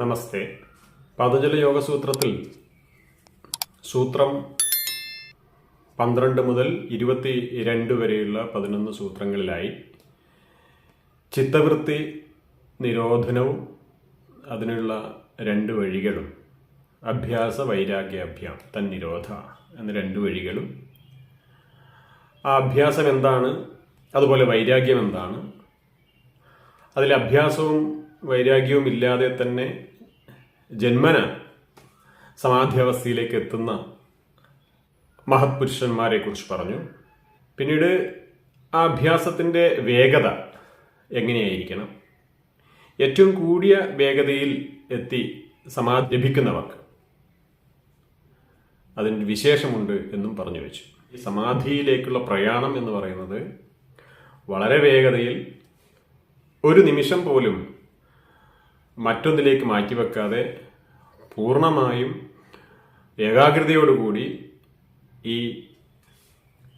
നമസ്തേ. പതജല യോഗസൂത്രത്തിൽ സൂത്രം പന്ത്രണ്ട് മുതൽ ഇരുപത്തി രണ്ട് വരെയുള്ള പതിനൊന്ന് സൂത്രങ്ങളിലായി. ചിത്തവൃത്തി നിരോധനവും അതിനുള്ള രണ്ട് വഴികളും. അഭ്യാസ വൈരാഗ്യാഭ്യാം തന്നിരോധ എന്ന രണ്ട് വഴികളും. ആ അഭ്യാസം എന്താണ്? അതുപോലെ വൈരാഗ്യം എന്താണ്? അതിൽ അഭ്യാസവും വൈരാഗ്യവും ഇല്ലാതെ തന്നെ ജന്മന സമാധിയാവസ്ഥയിലേക്ക് എത്തുന്ന മഹത് പുരുഷന്മാരെ കുറിച്ച് പറഞ്ഞു. പിന്നീട് ആ അഭ്യാസത്തിന്റെ വേഗത എങ്ങനെയായിരിക്കണം? ഏറ്റവും കൂടിയ വേഗതയിൽ എത്തി സമാധി ലഭിക്കുന്നവർക്ക് അതിന്റെ വിശേഷമുണ്ട് എന്നും പറഞ്ഞു വെച്ചു. ഈ സമാധിയിലേക്കുള്ള പ്രയാണം എന്ന് പറയുന്നത് വളരെ വേഗതയിൽ ഒരു നിമിഷം പോലും മറ്റൊന്നിലേക്ക് മാറ്റിവെക്കാതെ പൂർണമായും ഏകാഗ്രതയോടുകൂടി ഈ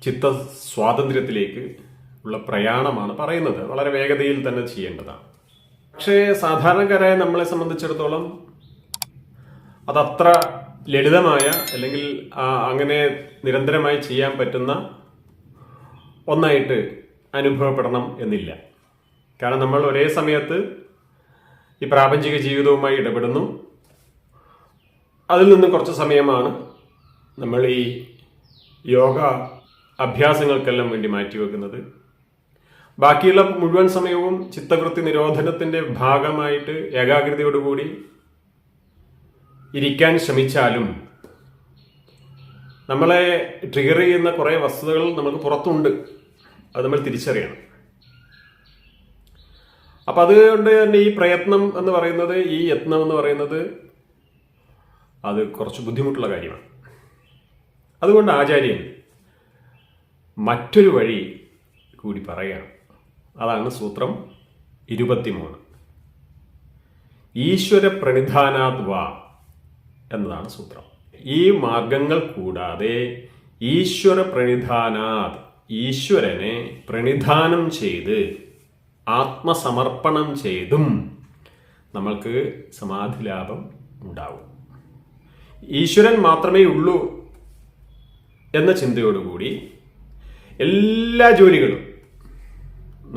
ചിത്ത സ്വാതന്ത്ര്യത്തിലേക്ക് ഉള്ള പ്രയാണമാണ് പറയുന്നത്. വളരെ വേഗതയിൽ തന്നെ ചെയ്യേണ്ടതാണ്. പക്ഷേ സാധാരണക്കാരായ നമ്മളെ സംബന്ധിച്ചിടത്തോളം അതത്ര ലളിതമായ അല്ലെങ്കിൽ അങ്ങനെ നിരന്തരമായി ചെയ്യാൻ പറ്റുന്ന ഒന്നായിട്ട് അനുഭവപ്പെടണം എന്നില്ല. കാരണം നമ്മൾ ഒരേ സമയത്ത് ഈ പ്രാപഞ്ചിക ജീവിതവുമായി ഇടപെടുന്നു. അതിൽ നിന്ന് കുറച്ച് സമയമാണ് നമ്മൾ ഈ യോഗ അഭ്യാസങ്ങൾക്കെല്ലാം വേണ്ടി മാറ്റിവെക്കുന്നത് ബാക്കിയുള്ള മുഴുവൻ സമയവും ചിത്തവൃത്തി നിരോധനത്തിന്റെ ഭാഗമായിട്ട് ഏകാഗ്രതയോടുകൂടി ഇരിക്കാൻ ശ്രമിച്ചാലും നമ്മളെ ട്രിഗർ ചെയ്യുന്ന കുറേ വസ്തുതകൾ നമുക്ക് പുറത്തുണ്ട്. അത് നമ്മൾ തിരിച്ചറിയണം. അപ്പൊ അതുകൊണ്ട് തന്നെ ഈ പ്രയത്നം എന്ന് പറയുന്നത് ഈ യത്നം എന്ന് പറയുന്നത് അത് കുറച്ച് ബുദ്ധിമുട്ടുള്ള കാര്യമാണ്. അതുകൊണ്ട് ആചാര്യൻ മറ്റൊരു വഴി കൂടി പറയുകയാണ്. അതാണ് സൂത്രം ഇരുപത്തിമൂന്ന്. ഈശ്വര പ്രണിധാനാത് എന്നതാണ് സൂത്രം. ഈ മാർഗങ്ങൾ കൂടാതെ ഈശ്വര പ്രണിധാനാത് ഈശ്വരനെ പ്രണിധാനം ചെയ്ത് ആത്മസമർപ്പണം ചെയ്തും നമ്മൾക്ക് സമാധി ലാഭം ഉണ്ടാവും. ഈശ്വരൻ മാത്രമേ ഉള്ളൂ എന്ന ചിന്തയോടുകൂടി എല്ലാ ജോലികളും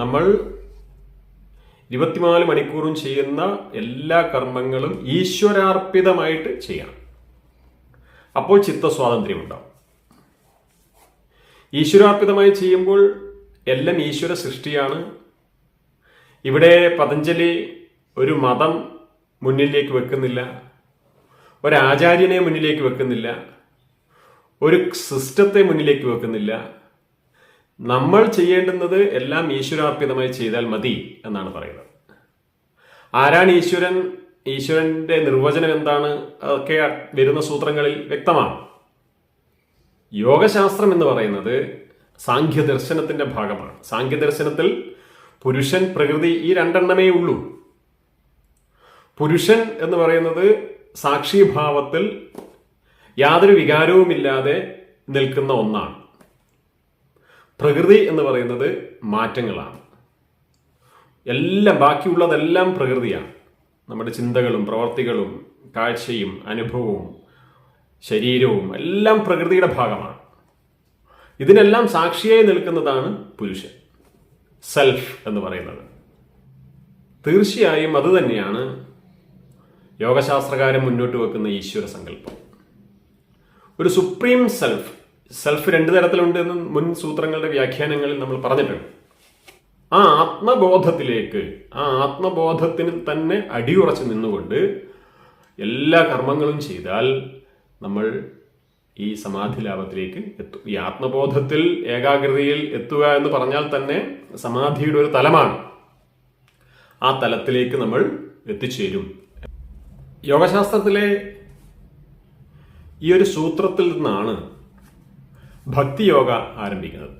നമ്മൾ ഇരുപത്തിനാല് മണിക്കൂറും ചെയ്യുന്ന എല്ലാ കർമ്മങ്ങളും ഈശ്വരാർപ്പിതമായിട്ട് ചെയ്യണം. അപ്പോൾ ചിത്തസ്വാതന്ത്ര്യം ഉണ്ടാവും ഈശ്വരാർപ്പിതമായി ചെയ്യുമ്പോൾ എല്ലാം ഈശ്വര സൃഷ്ടിയാണ് ഇവിടെ പതഞ്ജലി ഒരു മതം മുന്നിലേക്ക് വെക്കുന്നില്ല. ഒരാചാര്യനെ മുന്നിലേക്ക് വെക്കുന്നില്ല. ഒരു സിസ്റ്റത്തെ മുന്നിലേക്ക് വെക്കുന്നില്ല. നമ്മൾ ചെയ്യേണ്ടുന്നത് എല്ലാം ഈശ്വരാർപ്പിതമായി ചെയ്താൽ മതി എന്നാണ് പറയുന്നത്. ആരാണ് ഈശ്വരൻ? ഈശ്വരന്റെ നിർവചനം എന്താണ്? അതൊക്കെ വരുന്ന സൂത്രങ്ങളിൽ വ്യക്തമാണ്. യോഗശാസ്ത്രം എന്ന് പറയുന്നത് സാഖ്യദർശനത്തിന്റെ ഭാഗമാണ്. സാഖ്യ ദർശനത്തിൽ പുരുഷൻ പ്രകൃതി ഈ രണ്ടെണ്ണമേ ഉള്ളൂ. പുരുഷൻ എന്ന് പറയുന്നത് സാക്ഷിഭാവത്തിൽ യാതൊരു വികാരവുമില്ലാതെ നിൽക്കുന്ന ഒന്നാണ്. പ്രകൃതി എന്ന് പറയുന്നത് മാറ്റങ്ങളാണ്. എല്ലാം ബാക്കിയുള്ളതെല്ലാം പ്രകൃതിയാണ്. നമ്മുടെ ചിന്തകളും പ്രവർത്തികളും കാഴ്ചയും അനുഭവവും ശരീരവും എല്ലാം പ്രകൃതിയുടെ ഭാഗമാണ്. ഇതിനെല്ലാം സാക്ഷിയായി നിൽക്കുന്നതാണ് പുരുഷൻ. സെൽഫ് എന്ന് പറയുന്നത്. തീർച്ചയായും അത് തന്നെയാണ് യോഗശാസ്ത്രകാരൻ മുന്നോട്ട് വെക്കുന്ന ഈശ്വര സങ്കല്പം. ഒരു സുപ്രീം സെൽഫ് സെൽഫ് രണ്ട് തരത്തിലുണ്ട് എന്ന് മുൻ സൂത്രങ്ങളുടെ വ്യാഖ്യാനങ്ങളിൽ നമ്മൾ പറഞ്ഞിട്ടുണ്ട്. ആ ആത്മബോധത്തിലേക്ക് ആ ആത്മബോധത്തിന് തന്നെ അടിയുറച്ച് നിന്നുകൊണ്ട് എല്ലാ കർമ്മങ്ങളും ചെയ്താൽ നമ്മൾ ഈ സമാധി ലാഭത്തിലേക്ക് എത്തും. ഈ ആത്മബോധത്തിൽ ഏകാഗ്രതയിൽ എത്തുക എന്ന് പറഞ്ഞാൽ തന്നെ സമാധിയുടെ ഒരു തലമാണ്. ആ തലത്തിലേക്ക് നമ്മൾ എത്തിച്ചേരും. യോഗശാസ്ത്രത്തിലെ ഈ ഒരു സൂത്രത്തിൽ നിന്നാണ് ഭക്തിയോഗ ആരംഭിക്കുന്നത്.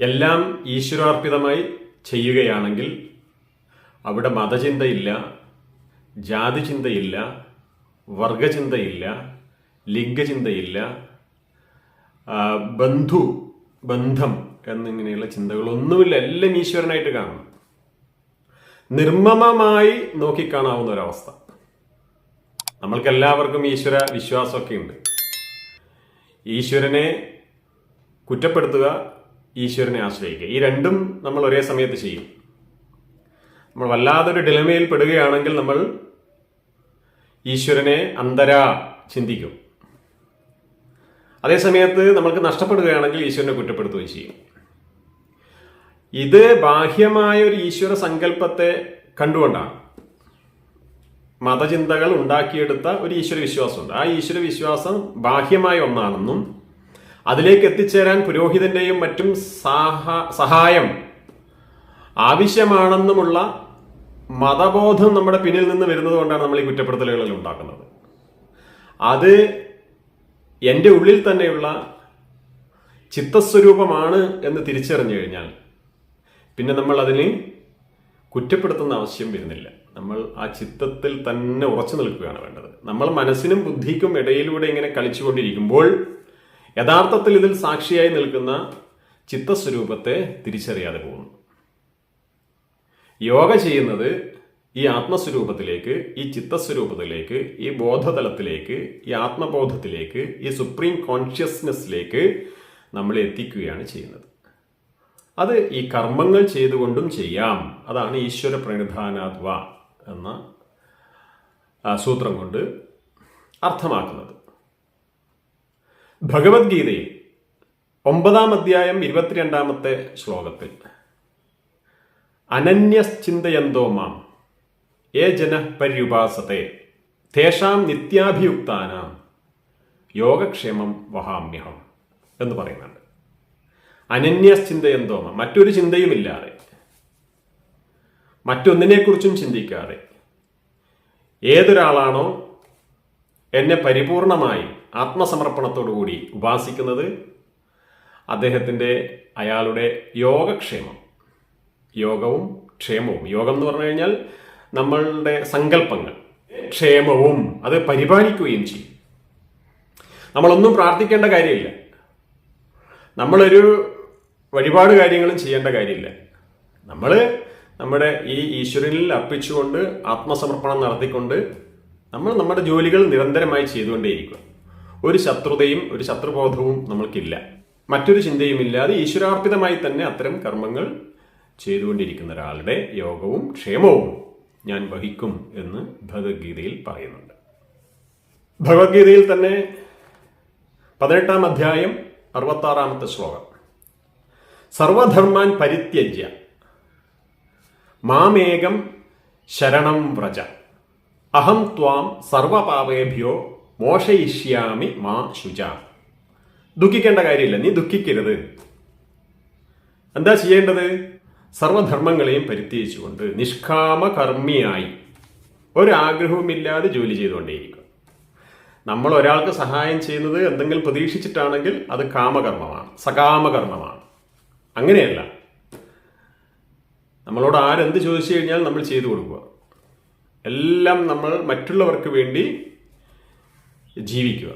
എല്ലാം ഈശ്വരാർപ്പിതമായി ചെയ്യുകയാണെങ്കിൽ അവിടെ മതചിന്തയില്ല ജാതിചിന്തയില്ല വർഗചിന്തയില്ല ലിംഗചിന്തയില്ല ബന്ധു ബന്ധം എന്നിങ്ങനെയുള്ള ചിന്തകളൊന്നുമില്ല. എല്ലാം ഈശ്വരനായിട്ട് കാണണം നിർമ്മമമായി നോക്കിക്കാണാവുന്ന ഒരവസ്ഥ. നമ്മൾക്ക് എല്ലാവർക്കും ഈശ്വര വിശ്വാസമൊക്കെ ഉണ്ട്. ഈശ്വരനെ കുറ്റപ്പെടുത്തുക ഈശ്വരനെ ആശ്രയിക്കുക. ഈ രണ്ടും നമ്മൾ ഒരേ സമയത്ത് ചെയ്യും. നമ്മൾ വല്ലാതൊരു ഡിലമയിൽ പെടുകയാണെങ്കിൽ നമ്മൾ ഈശ്വരനെ അന്തര ചിന്തിക്കും. അതേസമയത്ത് നമ്മൾക്ക് നഷ്ടപ്പെടുകയാണെങ്കിൽ ഈശ്വരനെ കുറ്റപ്പെടുത്തുകയും ചെയ്യും. ഇത് ബാഹ്യമായ ഒരു ഈശ്വര സങ്കല്പത്തെ കണ്ടുകൊണ്ടാണ്. മതചിന്തകൾ ഉണ്ടാക്കിയെടുത്ത ഒരു ഈശ്വര വിശ്വാസമുണ്ട്. ആ ഈശ്വര വിശ്വാസം ബാഹ്യമായ ഒന്നാണെന്നും അതിലേക്ക് എത്തിച്ചേരാൻ പുരോഹിതന്റെയും മറ്റും സഹ- സഹായം ആവശ്യമാണെന്നുമുള്ള മതബോധം നമ്മുടെ പിന്നിൽ നിന്ന് വരുന്നത് കൊണ്ടാണ് നമ്മൾ ഈ കുറ്റപ്പെടുത്തലുകളിൽ ഉണ്ടാക്കുന്നത്. അത് എന്റെ ഉള്ളിൽ തന്നെയുള്ള ചിത്തസ്വരൂപമാണ് എന്ന് തിരിച്ചറിഞ്ഞു കഴിഞ്ഞാൽ പിന്നെ നമ്മൾ അതിനെ കുറ്റപ്പെടുത്തുന്ന ആവശ്യം വരുന്നില്ല. നമ്മൾ ആ ചിത്തത്തിൽ തന്നെ ഉറച്ചു നിൽക്കുകയാണ് വേണ്ടത്. നമ്മൾ മനസ്സിനും ബുദ്ധിക്കും ഇടയിലൂടെ ഇങ്ങനെ കളിച്ചുകൊണ്ടിരിക്കുമ്പോൾ യഥാർത്ഥത്തിൽ ഇതിൽ സാക്ഷിയായി നിൽക്കുന്ന ചിത്തസ്വരൂപത്തെ തിരിച്ചറിയാതെ പോകുന്നു. യോഗ ചെയ്യുന്നത് ഈ ആത്മസ്വരൂപത്തിലേക്ക് ഈ ചിത്തസ്വരൂപത്തിലേക്ക് ഈ ബോധതലത്തിലേക്ക് ഈ ആത്മബോധത്തിലേക്ക് ഈ സുപ്രീം കോൺഷ്യസ്നെസ്സിലേക്ക് നമ്മൾ എത്തിക്കുകയാണ് ചെയ്യുന്നത്. അത് ഈ കർമ്മങ്ങൾ ചെയ്തുകൊണ്ടും ചെയ്യാം. അതാണ് ഈശ്വര പ്രണിധാനാത്വ എന്ന സൂത്രം കൊണ്ട് അർത്ഥമാക്കുന്നത്. ഭഗവത്ഗീതയിൽ ഒമ്പതാം അധ്യായം ഇരുപത്തിരണ്ടാമത്തെ ശ്ലോകത്തിൽ അനന്യശ്ചിന്തയന്തോ മാം ഏ ജന പര്യുപാസത്തെ തേഷാം നിത്യാഭിയുക്താനാം യോഗക്ഷേമം വഹാമ്യഹം എന്ന് പറയുന്നുണ്ട്. അനന്യശ്ചിന്തയന്തോ മാം മറ്റൊരു ചിന്തയുമില്ലാതെ. മറ്റൊന്നിനെക്കുറിച്ചും ചിന്തിക്കാതെ. ഏതൊരാളാണോ എന്നെ പരിപൂർണമായി ആത്മസമർപ്പണത്തോടുകൂടി ഉപാസിക്കുന്നത്? അദ്ദേഹത്തിന്റെ അയാളുടെ യോഗക്ഷേമം. യോഗവും ക്ഷേമവും. യോഗം എന്ന് പറഞ്ഞു കഴിഞ്ഞാൽ നമ്മളുടെ സങ്കല്പങ്ങൾ. ക്ഷേമവും. അത് പരിപാലിക്കുകയും ചെയ്യും. നമ്മളൊന്നും പ്രാർത്ഥിക്കേണ്ട കാര്യമില്ല. നമ്മളൊരു വഴിപാട് കാര്യങ്ങളും ചെയ്യേണ്ട കാര്യമില്ല. നമ്മൾ നമ്മുടെ ഈ ഈശ്വരനിൽ അർപ്പിച്ചുകൊണ്ട് ആത്മസമർപ്പണം നടത്തിക്കൊണ്ട് നമ്മൾ നമ്മുടെ ജോലികൾ നിരന്തരമായി ചെയ്തുകൊണ്ടേയിരിക്കുക. ഒരു ശത്രുതയും ഒരു ശത്രുബോധവും നമ്മൾക്കില്ല. മറ്റൊരു ചിന്തയുമില്ലാതെ ഈശ്വരാർപ്പിതമായി തന്നെ അത്തരം കർമ്മങ്ങൾ ചെയ്തുകൊണ്ടിരിക്കുന്ന ഒരാളുടെ യോഗവും ക്ഷേമവും ഞാൻ വഹിക്കും എന്ന് ഭഗവത്ഗീതയിൽ പറയുന്നുണ്ട്. ഭഗവത്ഗീതയിൽ തന്നെ പതിനെട്ടാം അധ്യായം അറുപത്താറാമത്തെ ശ്ലോകം. സർവധർമാൻ പരിത്യജ്യ. മാമേകം ശരണം വ്രജ. അഹം ത്വാം സർവപാപേഭ്യോ മോഷയിഷ്യാമി മാ ശുച. ദുഃഖിക്കേണ്ട കാര്യമില്ല നീ ദുഃഖിക്കരുത്. എന്താ ചെയ്യേണ്ടത്? സർവധർമ്മങ്ങളെയും പരിത്യജിച്ചുകൊണ്ട് നിഷ്കാമകർമ്മിയായി. ഒരാഗ്രഹവുമില്ലാതെ ജോലി ചെയ്തുകൊണ്ടേയിരിക്കും. നമ്മൾ ഒരാൾക്ക് സഹായം ചെയ്യുന്നത് എന്തെങ്കിലും പ്രതീക്ഷിച്ചിട്ടാണെങ്കിൽ അത് കാമകർമ്മമാണ് സകാമകർമ്മമാണ്. അങ്ങനെയല്ല. നമ്മളോട് ആരെന്ത് ചോദിച്ചു കഴിഞ്ഞാൽ നമ്മൾ ചെയ്തു കൊടുക്കുക. എല്ലാം നമ്മൾ മറ്റുള്ളവർക്ക് വേണ്ടി ജീവിക്കുക.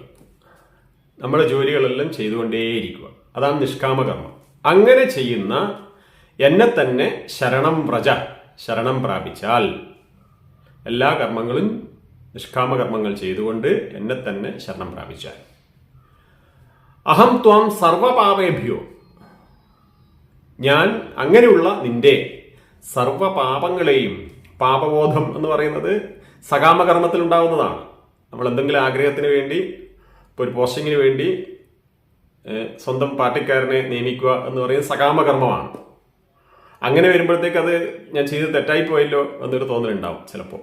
നമ്മുടെ ജോലികളെല്ലാം ചെയ്തുകൊണ്ടേയിരിക്കുക. അതാണ് നിഷ്കാമകർമ്മം. അങ്ങനെ ചെയ്യുന്ന എന്നെ തന്നെ ശരണം വ്രജ ശരണം പ്രാപിച്ചാൽ എല്ലാ കർമ്മങ്ങളും നിഷ്കാമകർമ്മങ്ങൾ ചെയ്തുകൊണ്ട് എന്നെ തന്നെ ശരണം പ്രാപിച്ചാൽ. അഹം ത്വാം സർവപാപേഭ്യോ ഞാൻ അങ്ങനെയുള്ള നിന്റെ സർവപാപങ്ങളെയും പാപബോധം എന്ന് പറയുന്നത് സകാമകർമ്മത്തിൽ ഉണ്ടാകുന്നതാണ് നമ്മൾ എന്തെങ്കിലും ആഗ്രഹത്തിന് വേണ്ടി ഇപ്പോൾ ഒരു പോസ്റ്റിങ്ങിന് വേണ്ടി സ്വന്തം പാർട്ടിക്കാരനെ നിയമിക്കുക എന്ന് പറയുന്നത് സകാമകർമ്മമാണ്. അങ്ങനെ വരുമ്പോഴത്തേക്ക് അത് ഞാൻ ചെയ്ത് തെറ്റായി പോയല്ലോ എന്നൊരു തോന്നലുണ്ടാവും ചിലപ്പോൾ.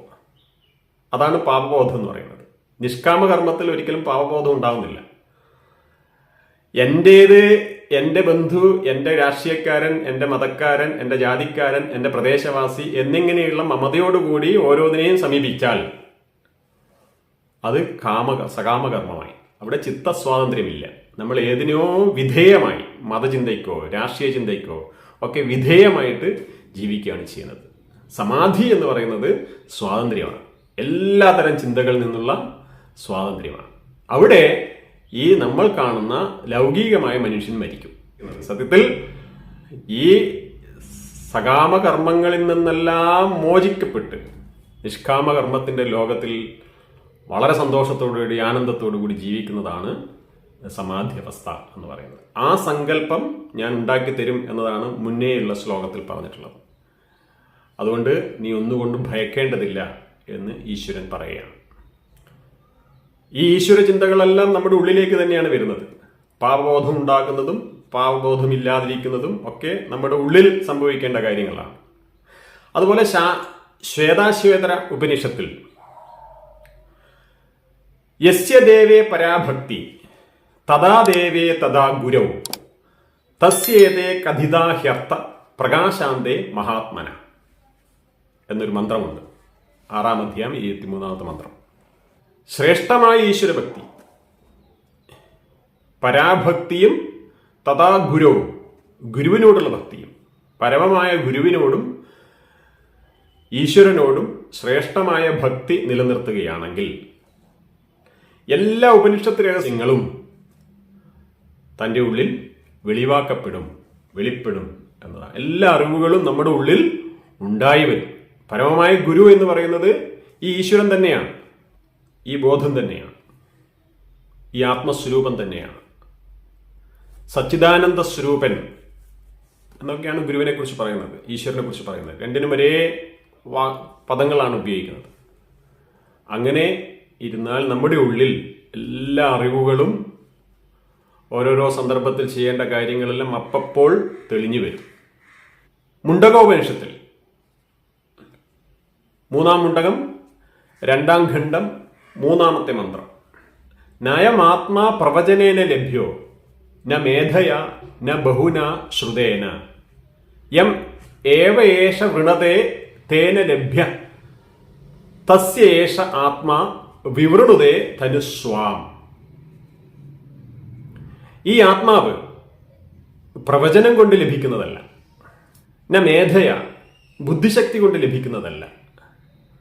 അതാണ് പാപബോധം എന്ന് പറയുന്നത്. നിഷ്കാമകർമ്മത്തിൽ ഒരിക്കലും പാപബോധം ഉണ്ടാകുന്നില്ല എന്റേത് എന്റെ ബന്ധു എന്റെ രാഷ്ട്രീയക്കാരൻ എന്റെ മതക്കാരൻ എന്റെ ജാതിക്കാരൻ എന്റെ പ്രദേശവാസി എന്നിങ്ങനെയുള്ള മമതയോടുകൂടി ഓരോന്നിനെയും സമീപിച്ചാൽ അത് കാമ സകാമകർമ്മമായി. അവിടെ ചിത്തസ്വാതന്ത്ര്യമില്ല. നമ്മൾ ഏതിനോ വിധേയമായി മതചിന്തയ്ക്കോ രാഷ്ട്രീയ ചിന്തയ്ക്കോ ഒക്കെ വിധേയമായിട്ട് ജീവിക്കുകയാണ് ചെയ്യുന്നത്. സമാധി എന്ന് പറയുന്നത് സ്വാതന്ത്ര്യമാണ്. എല്ലാതരം ചിന്തകളിൽ നിന്നുള്ള സ്വാതന്ത്ര്യമാണ്. അവിടെ ഈ നമ്മൾ കാണുന്ന ലൗകികമായ മനുഷ്യൻ മരിക്കും. സത്യത്തിൽ ഈ സകാമകർമ്മങ്ങളിൽ നിന്നെല്ലാം മോചിക്കപ്പെട്ട് നിഷ്കാമകർമ്മത്തിന്റെ ലോകത്തിൽ വളരെ സന്തോഷത്തോടുകൂടി ആനന്ദത്തോടു കൂടി ജീവിക്കുന്നതാണ് സമാധി അവസ്ഥ എന്ന് പറയുന്നത്. ആ സങ്കല്പം ഞാൻ ഉണ്ടാക്കി തരും എന്നതാണ് മുന്നേയുള്ള ശ്ലോകത്തിൽ പറഞ്ഞിട്ടുള്ളത്. അതുകൊണ്ട് നീ ഒന്നുകൊണ്ടും ഭയക്കേണ്ടതില്ല എന്ന് ഈശ്വരൻ പറയുകയാണ്. ഈ ഈശ്വര ചിന്തകളെല്ലാം നമ്മുടെ ഉള്ളിലേക്ക് തന്നെയാണ് വരുന്നത്. പാപബോധം ഉണ്ടാക്കുന്നതും പാപബോധം ഇല്ലാതിരിക്കുന്നതും ഒക്കെ നമ്മുടെ ഉള്ളിൽ സംഭവിക്കേണ്ട കാര്യങ്ങളാണ്. അതുപോലെ ശ്വേതാശ്വേതര ഉപനിഷത്തിൽ യസ്യ ദേവേ പരാഭക്തി തഥാ ദേവേ തഥാ ഗുരൗ തസ്യേതേ കഥിതാഹ്യർത്ഥ പ്രകാശാന്തേ മഹാത്മന എന്നൊരു മന്ത്രമുണ്ട്. ആറാം അധ്യായം ഇരുപത്തിമൂന്നാമത്തെ മന്ത്രം. ശ്രേഷ്ഠമായ ഈശ്വരഭക്തി പരാഭക്തിയും തഥാ ഗുരുവും ഗുരുവിനോടുള്ള ഭക്തിയും പരമമായ ഗുരുവിനോടും ഈശ്വരനോടും ശ്രേഷ്ഠമായ ഭക്തി നിലനിർത്തുകയാണെങ്കിൽ എല്ലാ ഉപനിഷത്ത് രഹസ്യങ്ങളും തന്റെ ഉള്ളിൽ വെളിവാക്കപ്പെടും വെളിപ്പെടും എന്നതാണ്. എല്ലാ അറിവുകളും നമ്മുടെ ഉള്ളിൽ ഉണ്ടായി വരും. പരമമായ ഗുരു എന്ന് പറയുന്നത് ഈ ഈശ്വരൻ തന്നെയാണ്. ഈ ബോധം തന്നെയാണ്. ഈ ആത്മസ്വരൂപം തന്നെയാണ്. സച്ചിദാനന്ദ സ്വരൂപൻ എന്നൊക്കെയാണ് ഗുരുവിനെ കുറിച്ച് പറയുന്നത് ഈശ്വരനെ കുറിച്ച് പറയുന്നത്. രണ്ടിനും ഒരേ വാ പദങ്ങളാണ് ഉപയോഗിക്കുന്നത്. അങ്ങനെ ഇരുന്നാൽ നമ്മുടെ ഉള്ളിൽ എല്ലാ അറിവുകളും ഓരോരോ സന്ദർഭത്തിൽ ചെയ്യേണ്ട കാര്യങ്ങളെല്ലാം അപ്പപ്പോൾ തെളിഞ്ഞു വരും. മുണ്ടകോപനിഷത്തിൽ മൂന്നാം മുണ്ടകം രണ്ടാം ഖണ്ഡം മൂന്നാമത്തെ മന്ത്രം. നയമാത്മാ പ്രവചനേന ലഭ്യോ ന മേധയ ന ബഹുന ശ്രുതേന. യം ഏവയേഷ വൃണതേ തേന ലഭ്യ തസ്യേഷ ആത്മാ വിവൃണുതേ ധനുസ്വാം. ഈ ആത്മാവ് പ്രവചനം കൊണ്ട് ലഭിക്കുന്നതല്ല ന മേധയ ബുദ്ധിശക്തി കൊണ്ട് ലഭിക്കുന്നതല്ല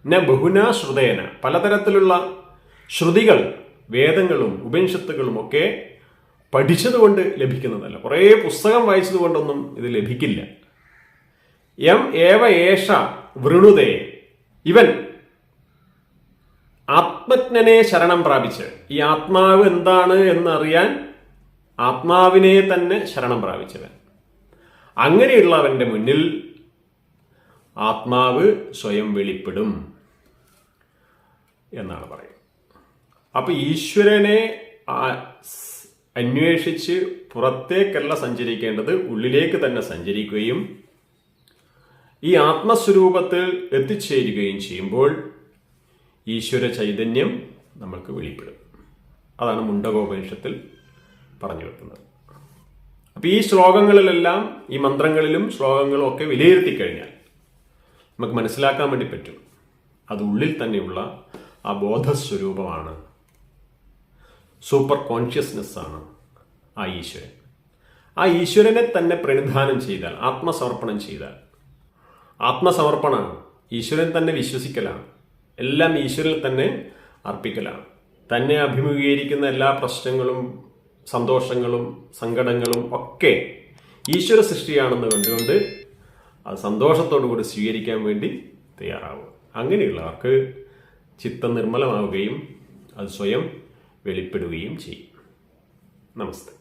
ന ബഹുന ശ്രുതേന. പലതരത്തിലുള്ള ശ്രുതികൾ വേദങ്ങളും ഉപനിഷത്തുകളും ഒക്കെ പഠിച്ചതുകൊണ്ട് ലഭിക്കുന്നതല്ല. കുറേ പുസ്തകം വായിച്ചതുകൊണ്ടൊന്നും ഇത് ലഭിക്കില്ല. എം ഏവ ഏഷ വൃണുതേ. ഇവൻ ആത്മജ്ഞനെ ശരണം പ്രാപിച്ച്. ഈ ആത്മാവ് എന്താണ് എന്നറിയാൻ ആത്മാവിനെ തന്നെ ശരണം പ്രാപിച്ചവൻ. അങ്ങനെയുള്ളവന്റെ മുന്നിൽ ആത്മാവ് സ്വയം വെളിപ്പെടും എന്നാണ് പറയുന്നത്. അപ്പൊ ഈശ്വരനെ അന്വേഷിച്ച് പുറത്തേക്കല്ല സഞ്ചരിക്കേണ്ടത് ഉള്ളിലേക്ക് തന്നെ സഞ്ചരിക്കുകയും ഈ ആത്മസ്വരൂപത്തിൽ എത്തിച്ചേരുകയും ചെയ്യുമ്പോൾ ഈശ്വര ചൈതന്യം നമ്മൾക്ക് വെളിപ്പെടും. അതാണ് മുണ്ടകോപനിഷത്തിൽ പറഞ്ഞു വെക്കുന്നത്. അപ്പൊ ഈ ശ്ലോകങ്ങളിലെല്ലാം ഈ മന്ത്രങ്ങളിലും ശ്ലോകങ്ങളും ഒക്കെ വിലയിരുത്തി കഴിഞ്ഞാൽ നമുക്ക് മനസ്സിലാക്കാൻ വേണ്ടി പറ്റും. അത് ഉള്ളിൽ തന്നെയുള്ള ആ ബോധസ്വരൂപമാണ് സൂപ്പർ കോൺഷ്യസ്നെസ്സാണ് ആ ഈശ്വരൻ. ആ ഈശ്വരനെ തന്നെ പ്രണിധാനം ചെയ്താൽ ആത്മസമർപ്പണം ചെയ്താൽ. ആത്മസമർപ്പണം ഈശ്വരൻ തന്നെ വിശ്വസിക്കലാണ്. എല്ലാം ഈശ്വരൻ തന്നെ അർപ്പിക്കലാണ്. തന്നെ അഭിമുഖീകരിക്കുന്ന എല്ലാ പ്രശ്നങ്ങളും സന്തോഷങ്ങളും സങ്കടങ്ങളും ഒക്കെ ഈശ്വര സൃഷ്ടിയാണെന്ന് കണ്ടുകൊണ്ട് അത് സന്തോഷത്തോടു കൂടി സ്വീകരിക്കാൻ വേണ്ടി തയ്യാറാവുക. അങ്ങനെയുള്ളവർക്ക് ചിത്തം നിർമ്മലമാവുകയും അത് സ്വയം വെളിപ്പെടുകയും ചെയ്യും. നമസ്തേ.